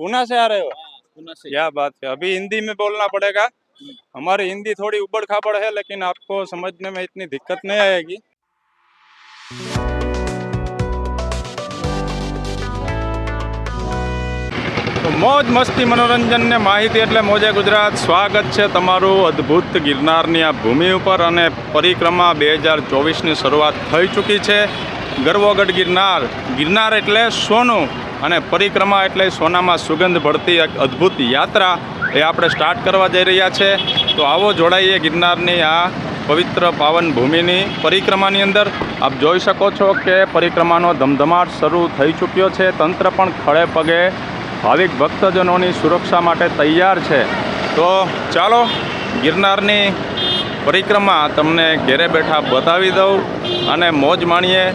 पूना से आ रहे हो पूना से क्या बात है अभी हिंदी में बोलना पड़ेगा हमारी हिंदी थोड़ी उबड़ खाबड़ है लेकिन आपको समझने में इतनी दिक्कत नहीं आएगी તો મોજ મસ્તી મનોરંજન ને માહિતી એટલે મોજે ગુજરાત સ્વાગત છે તમારું અદ્ભુત ગિરનારની આ ભૂમિ ઉપર અને પરિક્રમા બે હજાર ચોવીસની શરૂઆત થઈ ચૂકી છે ગરવોગઢ ગિરનાર ગિરનાર એટલે સોનું અને પરિક્રમા એટલે સોનામાં સુગંધ ભળતી એક અદ્ભુત યાત્રા એ આપણે સ્ટાર્ટ કરવા જઈ રહ્યા છે. તો આવો જોડાઈએ ગિરનારની આ પવિત્ર પાવન ભૂમિની પરિક્રમાની અંદર. આપ જોઈ શકો છો કે પરિક્રમાનો ધમધમાટ શરૂ થઈ ચૂક્યો છે. તંત્ર પણ ખડે પગે ભાવિક ભક્તજનોની સુરક્ષા માટે તૈયાર છે. તો ચાલો ગિરનારની પરિક્રમા તમને ઘેરે બેઠા બતાવી દઉં અને મોજ માણીએ.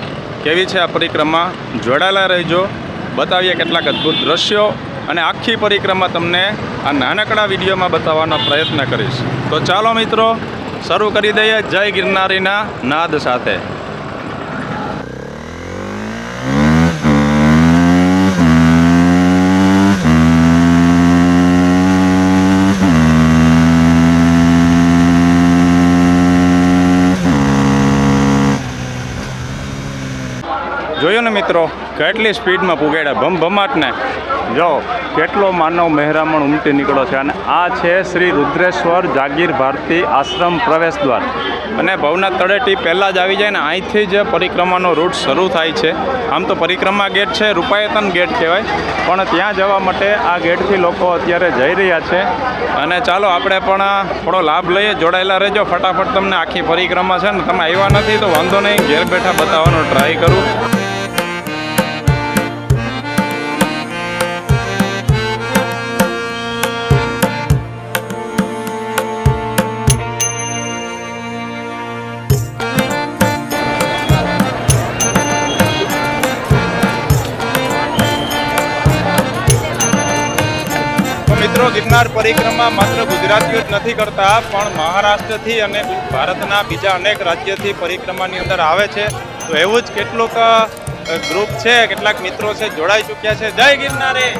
કેવી છે આ પરિક્રમા? જોડાયેલા રહેજો. બતાવીએ કેટલાક અદ્ભુત દ્રશ્યો અને આખી પરિક્રમા તમને આ નાનકડા વિડીયોમાં બતાવવાનો પ્રયત્ન કરીશ. તો ચાલો મિત્રો, શરૂ કરી દઈએ જય ગિરનારીના નાદ સાથે. જોયું ને મિત્રો કેટલી સ્પીડમાં પુગાડ્યા ભમ ભમાટને જો, કેટલો માનવ મહેરામણ ઉમટી નીકળ્યો છે અને આ છે શ્રી રુદ્રેશ્વર જાગીર ભારતી આશ્રમ પ્રવેશ દ્વાર. અને ભવનાથ તળેટી પહેલાં જ આવી જાય ને અહીંથી જ પરિક્રમાનો રૂટ શરૂ થાય છે. આમ તો પરિક્રમા ગેટ છે, રૂપાયતન ગેટ કહેવાય. પણ ત્યાં જવા માટે આ ગેટથી લોકો અત્યારે જઈ રહ્યા છે. અને ચાલો, આપણે પણ થોડો લાભ લઈએ. જોડાયેલા રહેજો. ફટાફટ તમને આખી પરિક્રમા છે ને તમે આવ્યા નથી તો વાંધો નહીં. ઘેર બેઠા બતાવવાનો ટ્રાય કરું. ગિરનાર પરિક્રમા માત્ર ગુજરાતીઓ જ નથી કરતા પણ મહારાષ્ટ્રથી અને ભારતના બીજા અનેક રાજ્યથી પરિક્રમાની અંદર આવે છે તો એવું જ કેટલુંક અ, ગ્રુપ છે કેટલાક મિત્રો છે જોડાઈ ચૂક્યા છે જય ગિરનારી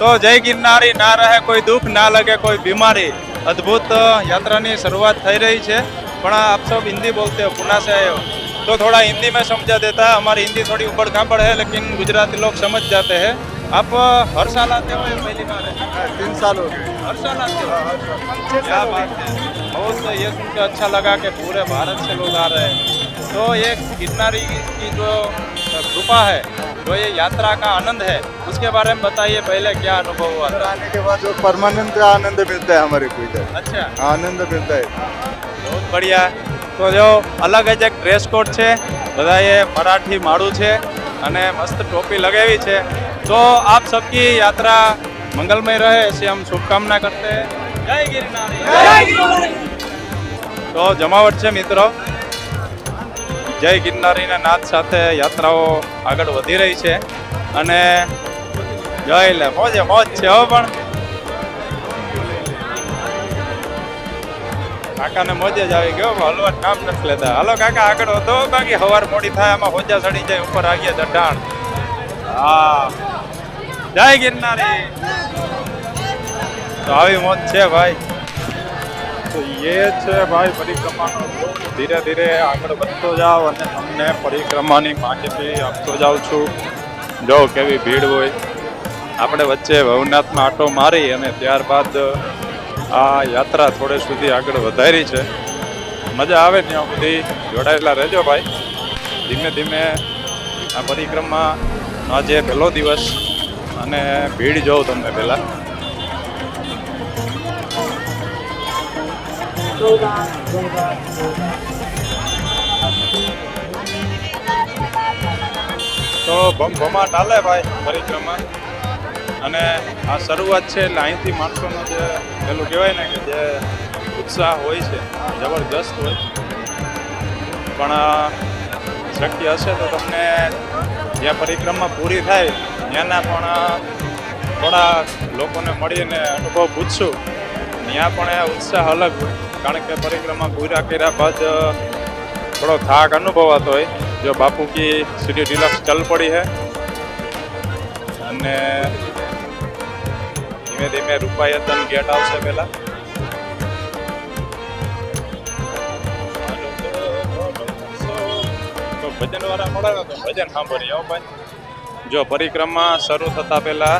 તો જય ગિરનારી ના રહે કોઈ દુઃખ ના લગે કોઈ બીમારી અદ્ભુત અ, યાત્રાની શરૂઆત થઈ રહી છે પણ આપ सब हिंदी बोलते हो पुणे से आए हो तो थोड़ा हिंदी में समझा देता है हमारी हिंदी थोड़ी उबड़ खाबड़ है लेकिन गुजराती लोग समझ जाते हैं आप अ, हर साल आते हो या पहली बार है तीन साल हो गए हर साल आते हो क्या बात है बहुत ये सुन के अच्छा लगा कि पूरे भारत से लोग आ रहे हैं तो ये गिरनारी की जो कृपा है जो ये यात्रा का आनंद है उसके बारे में बताइए पहले क्या अनुभव हुआ था आने के बाद जो परमानेंट आनंद मिलता है हमारे को इधर अच्छा आनंद मिलता है बहुत बढ़िया તો જો અલગ જ એક ડ્રેસ કોડ છે બધાએ મરાઠી માળું છે અને મસ્ત ટોપી લગાવી છે તો આપ સબકી યાત્રા મંગલમય રહે ऐसी हम शुभकामना करते हैं જય ગિરનારી તો જમાવટ છે મિત્રો જય ગિરનારીના નાદ સાથે યાત્રાઓ આગળ વધી રહી છે અને જોઈ લે મોજે મોજ છે હો પણ કાકાને મોજે જ આવી ગયો હલવા કામ નથી લેતા હાલો કાકા આગળ વધો બાકી હવાર મોડી થાય આમાં હોજા ચડી જાય ઉપર આવી ગયા ચઢાણ હા. જય ગિરનારી. તો આવી મોત છે ભાઈ. તો એ છે ભાઈ પરિક્રમાનો. ધીરે ધીરે આગળ વધતો જાઓ અને તમને પરિક્રમાની માહિતી આપતો જાઉં છું. જો કેવી ભીડ હોય. આપણે વચ્ચે ભવનાથમાં આટો મારી અને ત્યારબાદ આ યાત્રા થોડે સુધી આગળ વધારી છે. મજા આવે ત્યાં સુધી. જોડાયેલા રહેજો ભાઈ. ધીમે ધીમે આ પરિક્રમા આજે પહેલો દિવસ અને ભીડ જોઉં તમને પહેલાં. તો ભમભમાટ હાલે ભાઈ પરિક્રમા અને આ શરૂઆત છે એટલે અહીંથી માણસોનો જે પેલું કહેવાય ને કે જે ઉત્સાહ હોય છે જબરદસ્ત હોય. પણ શક્ય હશે તો તમને જ્યાં પરિક્રમા પૂરી થાય, ત્યાંના પણ થોડા લોકોને મળીને અનુભવ પૂછશું. ત્યાં પણ એ ઉત્સાહ અલગ કારણ કે પરિક્રમા પૂરા કર્યા બાદ થોડો થાક અનુભવાતો હોય. જો બાપુ કી સીડી ડિલક્સ ચલ પડી હે અને ધીમે ધીમે રૂપાયતન ગેટ આવશે પહેલા. તો ભજન વાળા મળે તો ભજન સાંભળીએ હો ભાઈ. જો પરિક્રમા શરૂ થતા પહેલા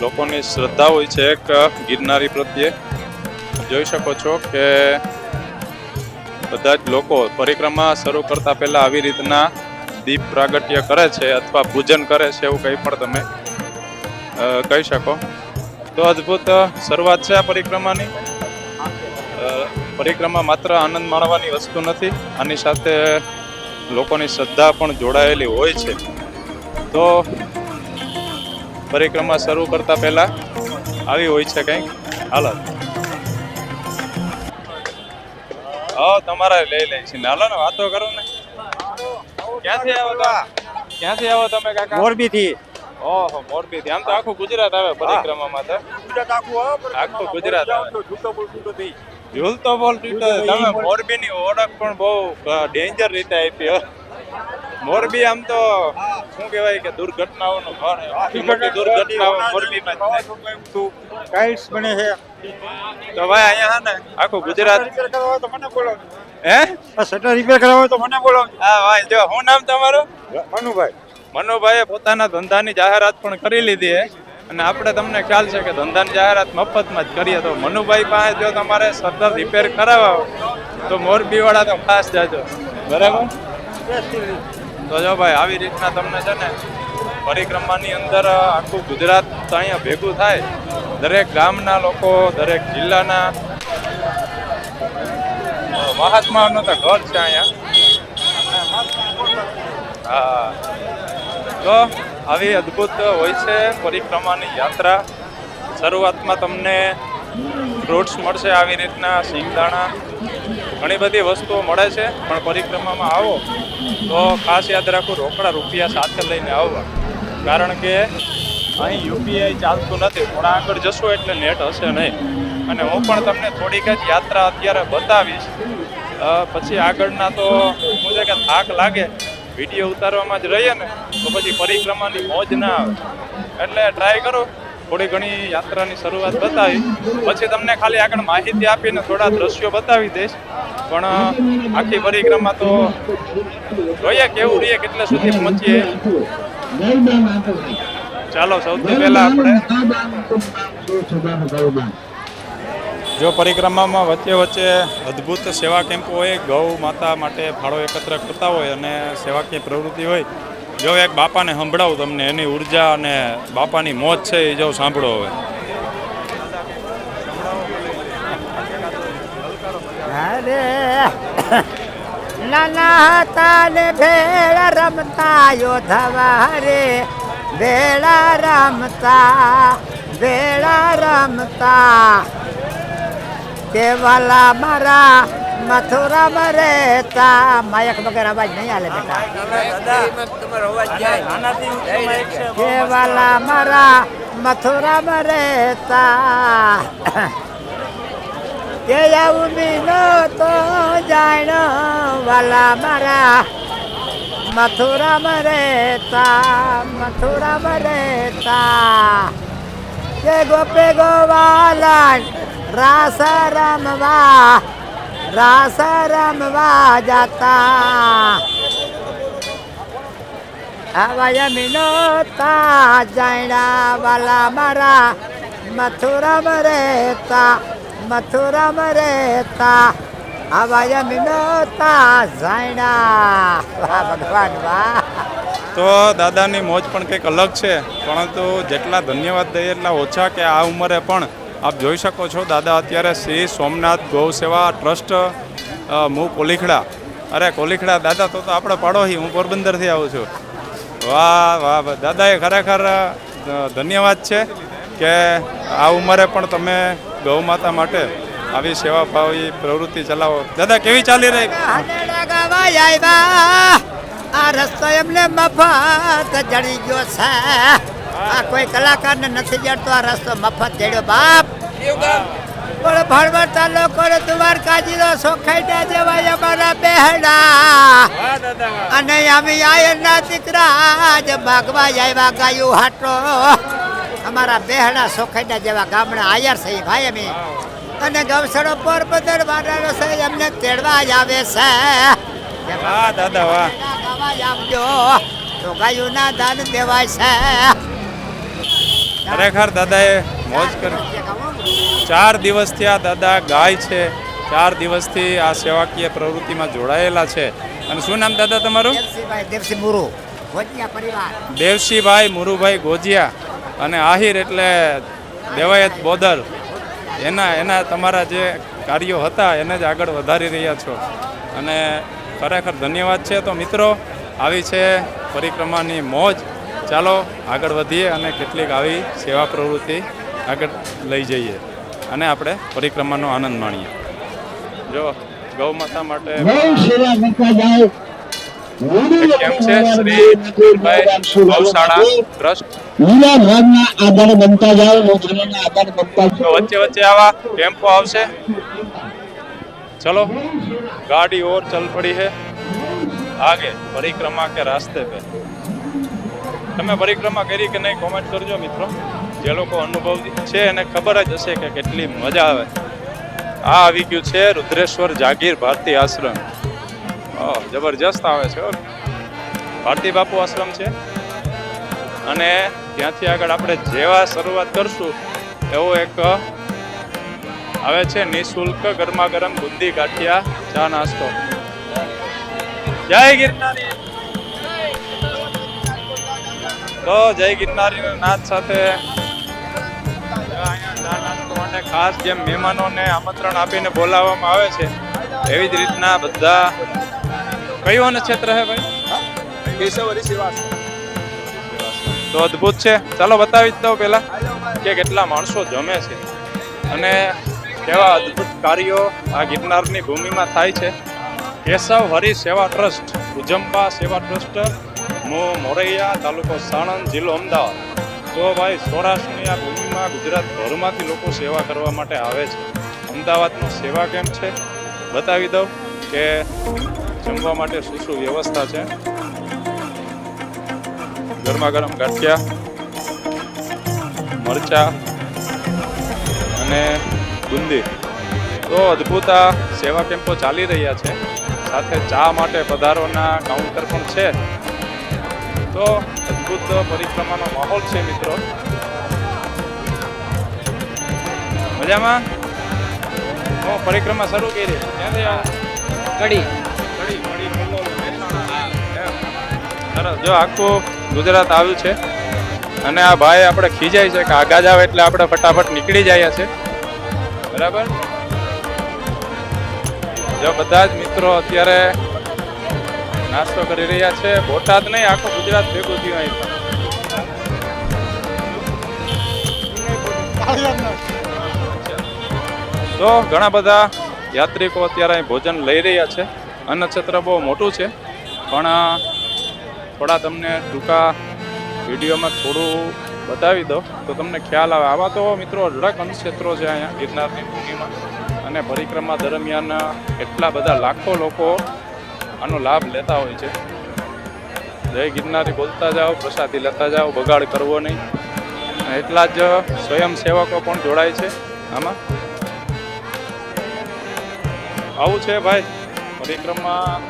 લોકોની શ્રદ્ધા હોય છે એક ગિરનારી પ્રત્યે. જોઈ શકો છો કે બધા જ લોકો પરિક્રમા શરૂ કરતા પહેલા આવી રીતના દીપ પ્રાગટ્ય કરે છે અથવા પૂજન કરે છે એવું કંઈ પણ તમે કહી શકો. તો અદ્ભુત શરૂઆત છે આ પરિક્રમાની. પરિક્રમા માત્ર આનંદ માણવાની વસ્તુ નથી. આની સાથે લોકોની શ્રદ્ધા પણ જોડાયેલી હોય છે. તો પરિક્રમા શરૂ કરતા પહેલા આવી હોય છે કંઈક? હાલત હા તમારે લઈ લઈ છે. હાલો ને વાતો કરો ને. ક્યાંથી આવો તો ક્યાંથી આવો તમે કાકા? મોરબી થી ઓહો મોરબી થી આમ તો આખું ગુજરાત આવે પરિક્રમામાં તો. આખું ગુજરાત આવે. ઝૂલતો બોલ ટીટો તમે મોરબીની ઓળખ પણ બહુ ડેન્જર રીતે આપી હો. મોરબી આમ તો શું કહેવાય કે દુર્ઘટનાઓનું ઘર દુર્ઘટનાઓ મોરબીમાં ટાઇલ્સ બને છે તો ભાઈ અહીંયા હે ને આખું ગુજરાત તો મને બોલો હે શટર રિપેર કરાવવા તો મને બોલો હા ભાઈ જો શું નામ તમારું મનુભાઈ મનુભાઈએ પોતાના ધંધાની જાહેરાત પણ કરી લીધી છે અને આપણે તમને ખ્યાલ છે કે ધંધાની જાહેરાત મફતમાં જ કરીએ તો મનુભાઈ પાસે જો તમારે સતત રિપેર કરાવવા તો મોરબીવાળા તો ખાસ જાજો. બરાબર? તો જો ભાઈ આવી રીતના તમને છે ને પરિક્રમાની અંદર આખું ગુજરાત અહીંયા ભેગું થાય. દરેક ગામના લોકો દરેક જિલ્લાના અ, તો ઘર છે અહીંયા. હા. તો આવી અદ્ભુત હોય છે પરિક્રમાની યાત્રા. શરૂઆતમાં તમને ફ્રૂટ્સ મળશે આવી રીતના, સિંગદાણા. ઘણી બધી વસ્તુઓ મળે છે, પણ પરિક્રમામાં આવો. તો ખાસ યાદ રાખો, રોકડા રૂપિયા સાથે લઈને આવવા. કારણ કે અહીં યુપીઆઈ ચાલતું નથી થોડા આગળ જશો એટલે નેટ હશે નહીં. અને હું પણ તમને થોડીક જ યાત્રા અત્યારે બતાવીશ. પછી આગળના તો છે કે થાક લાગે વીડિયો ઉતારવામાં જ રહીએ ને, તો પછી પરિક્રમાની મોજ ના આવે. એટલે ટ્રાય કરો. થોડી ઘણી યાત્રાની શરૂઆત બતાવી. પછી તમને ખાલી આગળ માહિતી આપીને થોડા દ્રશ્યો બતાવી દઈશ. પણ આખી પરિક્રમા તો જોઈએ કેવું રહીએ કેટલે સુધી પહોંચીએ. ચાલો, સૌથી પહેલા આપણે જો પરિક્રમામાં વચ્ચે વચ્ચે અદ્ભુત સેવા કેમ્પો હોય, ગૌ માતા માટે ફાળો એકત્ર કરતા હોય અને સેવાકીય પ્રવૃત્તિ હોય, જો એક બાપાને સંભળાવું તમને, એની ઊર્જા અને બાપાની મોજ છે એ જો સાંભળો હવે. નાના હતા ને ભેળા રમતા યોધવા રે ભેળા રમતા ભેળા રમતા. કેવાલા મારા મથુરા મરેતા માયક વગર અવાજ નહીં આલે બેટા. કેવાલા મારા મથુરા મરેતા કે આવું બીનો તો જાણો વાલા મારા મથુરા મરેતા મથુરા મરેતા કે ગોપે ગોવાલા રાસ રમવા રાસ રમવા જાતા આવા મિનોતા જાયણા વાલા મારા મથુરમ રહેતા મથુરામાં રહેતા આવા મિનોતા જાયણા વાહ ભગવાન વાહ તો દાદાની મોજ પણ કંઈક અલગ છે, પરંતુ જેટલા ધન્યવાદ દઈએ એટલા ઓછા કે આ ઉંમરે પણ આપ જોઈ શકો છો, દાદા, અત્યારે શ્રી સોમનાથ ગૌ સેવા ટ્રસ્ટ મુ કોલીખડા. અરે, કોલીખડા, દાદા, તો તો આપણે પાડોશી, હું પોરબંદરથી આવું છું. વાહ વાહ દાદા દાદાએ ખરેખર ધન્યવાદ છે કે આ ઉંમરે પણ તમે ગૌ માતા માટે આવી સેવા ભાવી પ્રવૃત્તિ ચલાવો. દાદા, કેવી ચાલી રહી? આ રસ્તો એમને મફત જડી ગયો છે. આ કોઈ કલાકારને નથી જડતો આ રસ્તો મફત જડ્યો બાપ. પણ ભણવતા લોકો દ્વારકાજી નો સોખાઈટા જેવા અમારા બેહડા. અને અમે આયરના દીકરા જે ભાગવા આવ્યા ગાયું હાટો. અમારા બેહડા સોખાઈટા જેવા ગામડા આયર છે ભાઈ અમે. અને ગૌસડો પોરબંદર વાળાનો છે એમને તેડવા જ આવે છે. વાહ દાદા વાહ. આપજો તો ગાયું ના દાન દેવાય છે. ખરેખર દાદાએ મોજ કરી. ચાર દિવસથી આ દાદા ગાય છે. ચાર દિવસથી આ સેવાકીય પ્રવૃત્તિમાં જોડાયેલા છે. અને શું નામ દાદા તમારું? ભોજિયા મુરુભાઈ ગોજિયા અને આહિર એટલે દેવાયત બોદર. એના એના તમારા જે કાર્યો હતા એને જ આગળ વધારી રહ્યા છો. અને ખરેખર ધન્યવાદ છે. તો મિત્રો આવી છે પરિક્રમાની મોજ. ચાલો આગળ વધીએ અને કેટલીક આવી સેવા પ્રવૃત્તિ આગળ લઈ જઈએ. અને આપણે પરિક્રમાનો આનંદ માણીએ. જો ગૌ માતા માટે કેમ્પ છે? શ્રી ગૌશાળા ટ્રસ્ટ. વચ્ચે વચ્ચે આવા ટેમ્પો આવશે. ચલો ગાડી ઓર ચલ પડી હે. આગે પરિક્રમા કે રાસ્તે પે. તમે પરિક્રમા કરી કે નહીં કોમેન્ટ કરજો મિત્રો. જે લોકો અનુભવ છે એને ખબર જ હશે કે કેટલી મજા આવે. આ આવી ગયું છે રુદ્રેશ્વર જાગીર ભારતી આશ્રમ. જબરજસ્ત આવે છે. ભારતી બાપુ આશ્રમ છે. અને ત્યાંથી આગળ આપણે જેવા શરૂઆત કરશું, એવો એક આવે છે નિઃશુલ્ક ગરમા ગરમ બુંદી ગાંઠિયા ચા નાસ્તો. જય ગિરનારી! તો જય ગિરનારી નાથ સાથે માટે ખાસ જેમ મહેમાનોને આમંત્રણ આપીને બોલાવવામાં આવે છે એવી જ રીતના બધા કયું નક્ષત્ર હે ભાઈ? કેશવરી સેવા તો અદ્ભુત છે. ચાલો બતાવી જ દઉં પહેલાં કે કેટલા માણસો જમે છે અને કેવા અદ્ભુત કાર્યો આ ગિરનારની ભૂમિમાં થાય છે. કેશવ હરિ સેવા ટ્રસ્ટ ઉજંબા સેવા ટ્રસ્ટ મો મોરૈયા, તાલુકો સાણંદ, જિલ્લો અમદાવાદ. તો ભાઈ સૌરાષ્ટ્રની આ ભૂમિમાં ગુજરાતભરમાંથી લોકો સેવા કરવા માટે આવે છે, અમદાવાદનો સેવા કેમ્પ છે? બતાવી દઉં કે જમવા માટે શું શું વ્યવસ્થા છે? ગરમા ગરમ ગાંઠિયા, મરચા અને બુંદી. તો અદ્ભુત આ સેવા કેમ્પો ચાલી રહ્યા છે. સાથે ચા માટે પધારોના કાઉન્ટર પણ છે. તો અદ્ભુત પરિક્રમાનો માહોલ છે મિત્રો. મજામાં? હું પરિક્રમા શરૂ કરી. કડી. સરસ. જો આખું ગુજરાત આવ્યું છે. અને આ ભાઈ આપણે ખીજાય છે કે આગા જાવ એટલે આપણે ફટાફટ નીકળી જાય છે બરાબર? જો બધા જ મિત્રો અત્યારે નાસ્તો કરી રહ્યા છે. બોટાદ નહીં, આખું ગુજરાત ભેગું થયું અહીં તો. તો ઘણા બધા યાત્રિકો અત્યારે અહીં ભોજન લઈ રહ્યા છે. અન્નક્ષેત્ર બહુ મોટું છે, પણ થોડા તમને ટૂંકા વિડીયોમાં થોડું બતાવી દો તો તમને ખ્યાલ આવે. આવા તો મિત્રો અઢળક અન્નક્ષેત્રો છે અહીંયા ગિરનારની ભૂમિમાં. અને પરિક્રમા દરમિયાન એટલા બધા લાખો લોકો આનો લાભ લેતા હોય છે. જય ગિરનારી બોલતા જાઓ, પ્રસાદી લેતા જાઓ, બગાડ કરવો નહીં. એટલા જ સ્વયંસેવકો પણ જોડાય છે આમાં. આવું છે ભાઈ, પરિક્રમા.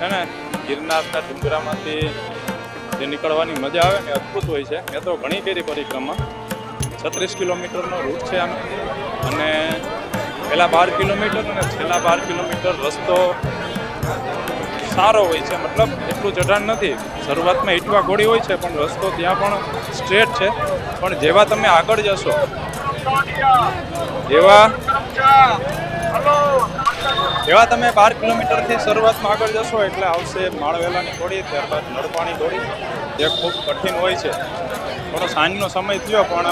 છે ને, ગિરનારના ડુંગરામાંથી જે નીકળવાની મજા આવે ને અદ્ભુત હોય છે. મેં તો ઘણી કરી પરિક્રમા. છત્રીસ કિલોમીટરનો રૂટ છે આનો અને પહેલાં બાર કિલોમીટર અને છેલ્લા બાર કિલોમીટર રસ્તો સારો હોય છે. મતલબ એટલું ચઢાણ નથી. શરૂઆતમાં ઈટવા ઘોડી હોય છે, પણ રસ્તો ત્યાં પણ સ્ટ્રેટ છે. પણ જેવા તમે આગળ જશો, જેવા જેવા તમે બાર કિલોમીટરથી શરૂઆતમાં આગળ જશો, એટલે આવશે માળવેલાની ઘોડી ત્યારબાદ નળપાણી ગોળી. જે ખૂબ કઠિન હોય છે. થોડો સાંજનો સમય થયો, પણ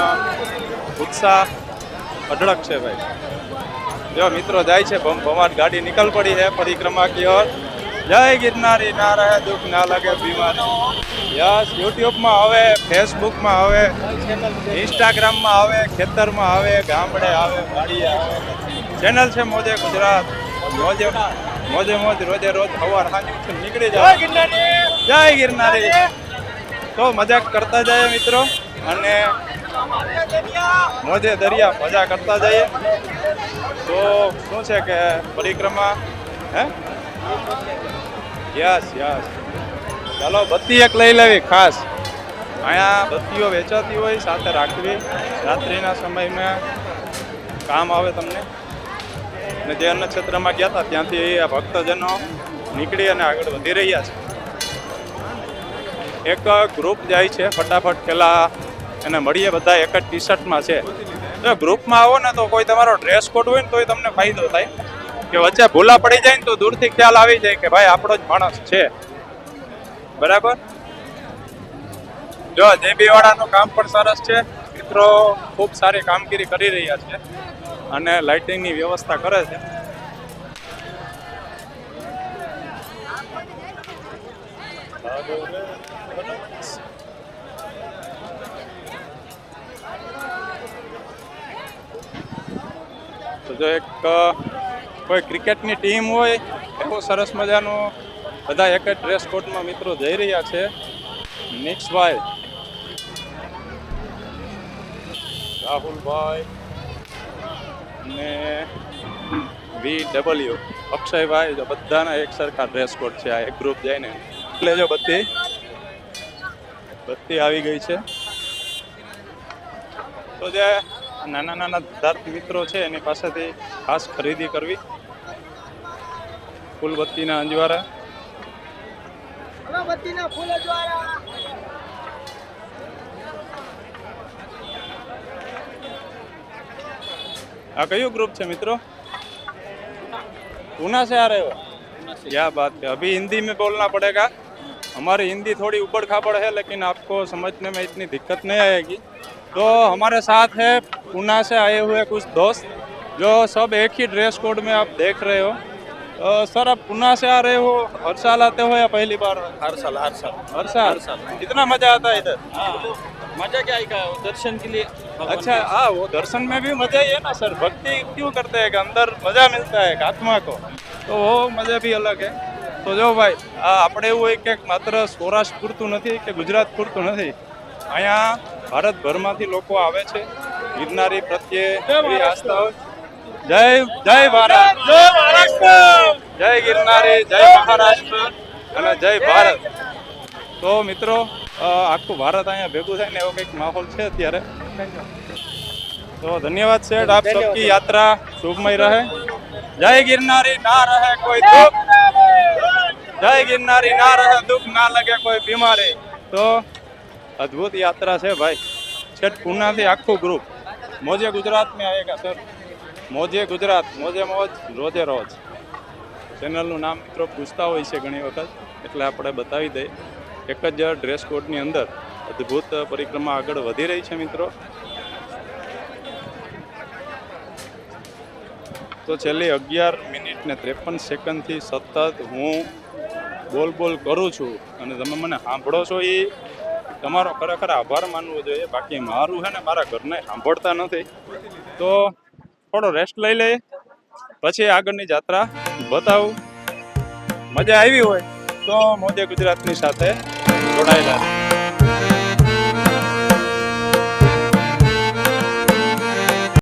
ઉત્સાહ અઢળક છે ભાઈ. જો મિત્રો જાય છે, ભમ ભમાટ ગાડી નીકળ પડી છે, પરિક્રમા કી જય ગિરનારી ના રહે દુઃખ ના લાગે બીમારી. યસ યુટ્યુબમાં આવે ફેસબુકમાં આવે ઇન્સ્ટાગ્રામમાં આવે ખેતરમાં આવે ગામડે આવે વાડીએ આવે. ચેનલ છે મોજે ગુજરાત. મોજે મોજે મોજ રોજે રોજ સવાર સાંજ નીકળી જાય જય ગિરનારી! તો મજાક કરતા જઈએ મિત્રો. અને મોજે દરિયા મજા કરતા જઈએ. તો શું છે કે પરિક્રમા? હે? યસ યસ ચાલો, બત્તી એક લઈ લેવી, ખાસ. અહીંયા બત્તીઓ વેચાતી હોય, સાથે રાખવી. રાત્રિના સમયમાં કામ આવે તમને. અને જે નક્ષત્રમાં ગયા હતા, ત્યાંથી આ ભક્તજનો નીકળી અને આગળ વધી રહ્યા છે. એક ગ્રુપ જાય છે, ફટાફટ પેલા એને મળીએ બધા, એક જ ટી શર્ટમાં છે. ગ્રુપમાં આવો ને તો કોઈ તમારો ડ્રેસ કોડ હોય ને તોય તમને ફાયદો થાય. કે વચ્ચે ભૂલા પડી જાય ને તો દૂરથી ખ્યાલ આવી જાય કે ભાઈ આપણો જ માણસ છે. બરાબર? જો જેબી વાળાનું કામ પણ સરસ છે. મિત્રો ખૂબ સારી કામગીરી કરી રહ્યા છે અને લાઇટિંગની વ્યવસ્થા કરે છે. તો જો એક કોઈ ક્રિકેટની ટીમ હોય, એવો સરસ મજાનો બધા એક જ ડ્રેસ કોડમાં મિત્રો જઈ રહ્યા છે. નિક્સભાઈ. રાહુલભાઈ. ને વી ડબલ્યુ અક્ષયભાઈ જો બધાના એક સરખા ડ્રેસ કોડ છે, આ એક ગ્રુપ જઈને. એટલે બધી. બધી આવી ગઈ છે. તો જે નાના નાના ધંધાર્થી મિત્રો છે, એની પાસેથી ખાસ ખરીદી કરવી. ફૂલબત્તીના અંજવારા આ કયું ग्रुप છે મિત્રો पूना से आ रहे हो क्या बात है अभी हिंदी में बोलना पड़ेगा हमारी हिंदी थोड़ी उबड़ खाबड़ है लेकिन आपको समझने में इतनी दिक्कत नहीं आएगी तो हमारे साथ है पूना से आए हुए कुछ दोस्त जो सब एक ही ड्रेस कोड में आप देख रहे हो तो सर आप पूना से आ रहे हो हर साल आते हो या पहली बार हर साल हर साल हर साल कितना मजा आता है इधर मजा क्या आएगा दर्शन के लिए भगवान अच्छा हाँ वो दर्शन में भी मजा ही है ना सर भक्ति क्यों करते हैं कि अंदर मजा मिलता है कि आत्मा को તો वो મજા બી અલગ હે તો જો ભાઈ આ આપણે એવું હોય કે માત્ર સૌરાષ્ટ્ર પૂરતું નથી કે ગુજરાત પૂરતું નથી અહીંયા ભારતભરમાંથી લોકો આવે છે ગિરનારી પ્રત્યે એવી આસ્થા હોય जय जय भारत जय महाराष्ट्र જય ગિરનારી જય મહારાષ્ટ્ર અને જય ભારત તો મિત્રો આખું ભારત અહીંયા ભેગું થાય ને એવો કંઈક માહોલ છે અત્યારે તો ધન્યવાદ શેઠ આપ સબકી યાત્રા શુભમય રહે જય ગિરનારી ના રહે કોઈ દુઃખ જય ગિરનારી ના રહે દુઃખ ના લાગે કોઈ બીમારી તો અદ્ભુત યાત્રા છે ભાઈ છેટ પૂનાથી આખું ગ્રુપ મોજે ગુજરાત મેં આવેગા સર મોજે ગુજરાત, મોજે મોજ, રોજે રોજ. ચેનલનું નામ મિત્રો પૂછતા હોય છે ઘણી વખત, એટલે આપણે બતાવી દઈએ. એક જ ડ્રેસ કોડની અંદર અદ્ભુત પરિક્રમા આગળ વધી રહી છે મિત્રો. તો છેલ્લી અગિયાર મિનિટ ને ત્રેપન સેકન્ડથી સતત હું બોલ બોલ કરું છું. અને તમે મને સાંભળો છો એ, તમારો ખરેખર આભાર માનવો જોઈએ. બાકી મારું છે ને મારા ઘરને સાંભળતા નથી. તો થોડો રેસ્ટ લઈ લઈએ પછી આગળની જાત્રા બતાવું મજા આવી હોય તો મોજે ગુજરાતની સાથે જોડાયેલા.